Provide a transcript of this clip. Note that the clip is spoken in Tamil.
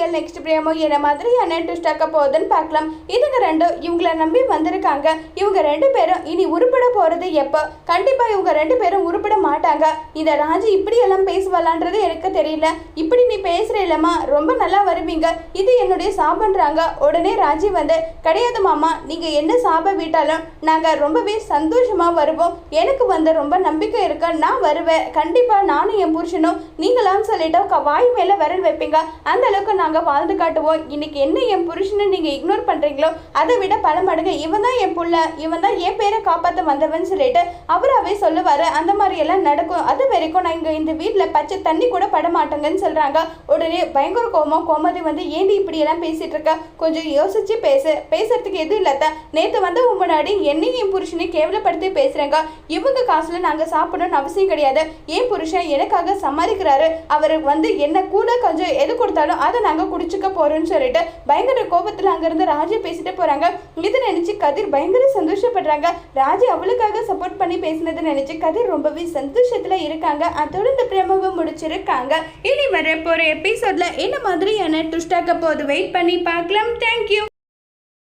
சீரியல் நெக்ஸ்ட் பிரேமோ என்ன மாதிரியான ட்விஸ்ட் ஆக்க போகுதுன்னு பார்க்கலாம். இதுங்க ரெண்டும் இவங்கள நம்பி வந்திருக்காங்க. இவங்க ரெண்டு பேரும் இனி உருப்பட போறது எப்போ? கண்டிப்பா இவங்க ரெண்டு பேரும் உருப்பட மாட்டாங்க. இந்த ராஜி இப்படி எல்லாம் பேசுவாளான்றது எனக்கு தெரியல. இப்படி நீ பேசுற இல்லம்மா ரொம்ப நல்லா வருவீங்க. இது என்னுடைய சாபன்றாங்க. உடனே ராஜி வந்து கிடையாது மாமா நீங்க என்ன சாப விட்டாலும் நாங்க ரொம்பவே சந்தோஷமா வருவோம். எனக்கு வந்து ரொம்ப நம்பிக்கை இருக்கு. நான் வருவேன். கண்டிப்பா நானும் என் புருஷனும் நீங்களான்னு சொல்லிட்டு வாய் மேல விரல் வைப்பீங்க. அந்த அளவுக்கு நான் நாங்கள் வாழ்ந்து காட்டுவோம். இன்னைக்கு என்ன என் புருஷனை நீங்க இக்னோர் பண்றீங்களோ அதை விட பல மடங்கு இவன் தான் என் புள்ள இவன் தான் என் பேரை காப்பாற்ற வந்தவன் சொல்லிட்டு அவராவே சொல்லுவாரு. அந்த மாதிரி எல்லாம் நடக்கும். அது வரைக்கும் நான் இங்க இந்த வீட்டில் பச்சை தண்ணி கூட பட மாட்டேங்கன்னு சொல்றாங்க. உடனே பயங்கர கோபம் கோமதி வந்து ஏண்டி இப்படி எல்லாம் பேசிட்டு இருக்க? கொஞ்சம் யோசிச்சு பேசு. பேசுறதுக்கு எதுவும் இல்லாத நேத்து வந்து உன் முன்னாடி என்னையும் என் புருஷனையும் கேவலப்படுத்தி பேசுறேங்க. இவங்க காசுல நாங்க சாப்பிடணும்னு அவசியம் கிடையாது. என் புருஷன் எனக்காக சமாளிக்கிறாரு. அவர் வந்து என்ன கூட கொஞ்சம் எது கொடுத்தாலும் அதை நாங்க குடிச்சுக்க போறோம்னு சொல்லிட்டு பயங்கர கோபத்துல அங்கிருந்து ராஜி பேசிட்டு போறாங்க. இதை நினைச்சு கதிர் பயங்கர சந்தோஷப்படுறாங்க. ராஜி அவளுக்காக சப்போர்ட் பண்ணி பேசினதை நினைச்சு கதிர் ரொம்பவே சந்தோஷத்துல இருக்காங்க. அதோட இந்த முடிச்சிருக்காங்க. இனி வர போற எபிசோட்ல என்ன மாதிரியான ட்விஸ்டாக்க போகுது? வெயிட் பண்ணி பார்க்கலாம். தேங்க்யூ